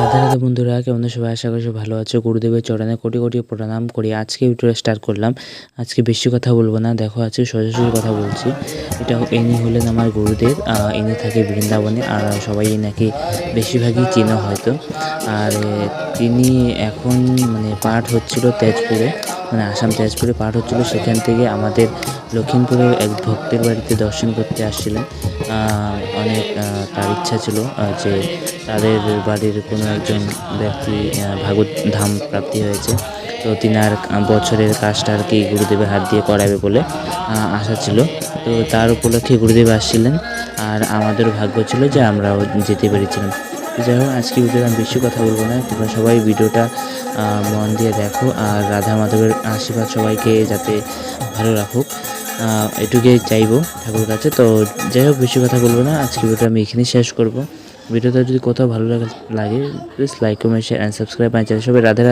রাধা রাধা বন্ধুরা, কেমন সবাই? আশা করি ভালো আছো। গুরুদেবের চরণে কোটি কোটি প্রণাম করি। আজকে ভিডিওটা স্টার্ট করলাম। আজকে বেশি কথা বলব না। দেখো, আজকে সোজাসুজি কথা বলছি। এটা ইনি হলেন আমার গুরুদেব। ইনি থাকে বৃন্দাবনে, আর সবাই নাকি বেশিরভাগই চেনা হয়তো। আর তিনি এখন মানে পাঠ হচ্ছিল তেজপুরে মানে আসাম তেজপুরে পাঠ হচ্ছিল, সেখান থেকে আমাদের লক্ষ্মীপুরে এক ভক্তের বাড়িতে দর্শন করতে আসছিলেন। অনেক তার ইচ্ছা ছিল যে তাদের বাড়ির কোনো একজন ব্যক্তি ভাগবত ধাম প্রাপ্তি হয়েছে। তো তিনার আহ, বছরের কাজটা আর কি গুরুদেবের হাত দিয়ে করাবে বলে আশা ছিল। তো তার উপলক্ষে গুরুদেব আসছিলেন। আর আমাদের ভাগ্য ছিল যে আমরাও যেতে পেরেছিলাম। যাই হোক আজকে ভিডিওতে আমি বেশি কথা বলব না। তোমরা সবাই ভিডিওটা মন দিয়ে দেখো। আর রাধা মাধবের আশীর্বাদ সবাইকে যাতে ভালো রাখুক। এটুকুই চাইব ঠাকুর কাছে। তো যাই হোক, বেশি কথা বলব না। আজকে ভিডিওটা আমি এখানেই শেষ করব। ভিডিওটা যদি কোথাও ভালো লাগে please like comment share and subscribe my channel সবাই রাধে।